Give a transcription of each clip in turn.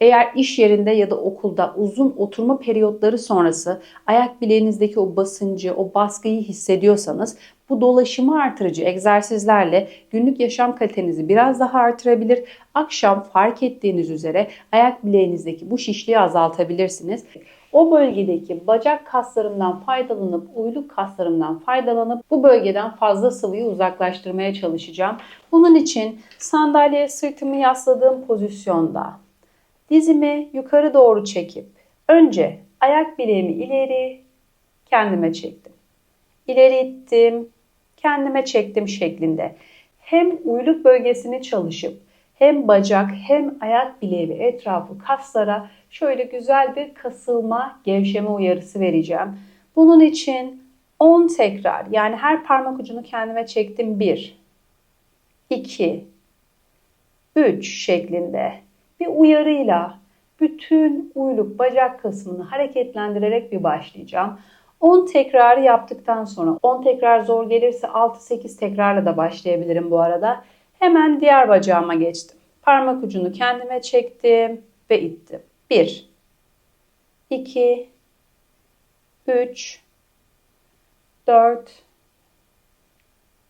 Eğer iş yerinde ya da okulda uzun oturma periyotları sonrası ayak bileğinizdeki o basıncı, o baskıyı hissediyorsanız bu dolaşımı artırıcı egzersizlerle günlük yaşam kalitenizi biraz daha artırabilir. Akşam fark ettiğiniz üzere ayak bileğinizdeki bu şişliği azaltabilirsiniz. O bölgedeki bacak kaslarımdan faydalanıp, uyluk kaslarımdan faydalanıp bu bölgeden fazla sıvıyı uzaklaştırmaya çalışacağım. Bunun için sandalyeye sırtımı yasladığım pozisyonda dizimi yukarı doğru çekip önce ayak bileğimi ileri kendime çektim. İleri ittim, kendime çektim şeklinde. Hem uyluk bölgesini çalışıp hem bacak hem ayak bileği ve etrafı kaslara şöyle güzel bir kasılma, gevşeme uyarısı vereceğim. Bunun için 10 tekrar yani her parmak ucunu kendime çektim 1, 2, 3 şeklinde bir uyarıyla bütün uyluk bacak kısmını hareketlendirerek bir başlayacağım. 10 tekrarı yaptıktan sonra 10 tekrar zor gelirse 6-8 tekrarla da başlayabilirim bu arada. Hemen diğer bacağıma geçtim. Parmak ucunu kendime çektim ve ittim. 1 2 3 4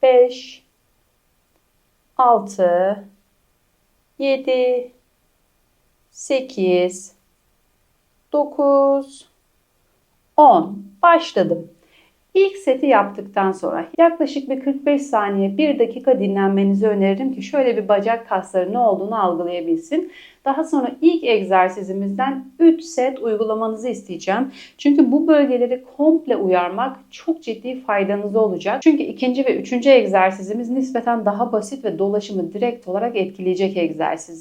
5 6 7 8 9 10 başladım. İlk seti yaptıktan sonra yaklaşık bir 45 saniye 1 dakika dinlenmenizi öneririm ki şöyle bir bacak kasları ne olduğunu algılayabilsin. Daha sonra ilk egzersizimizden 3 set uygulamanızı isteyeceğim. Çünkü bu bölgeleri komple uyarmak çok ciddi faydanız olacak. Çünkü ikinci ve üçüncü egzersizimiz nispeten daha basit ve dolaşımı direkt olarak etkileyecek egzersiz.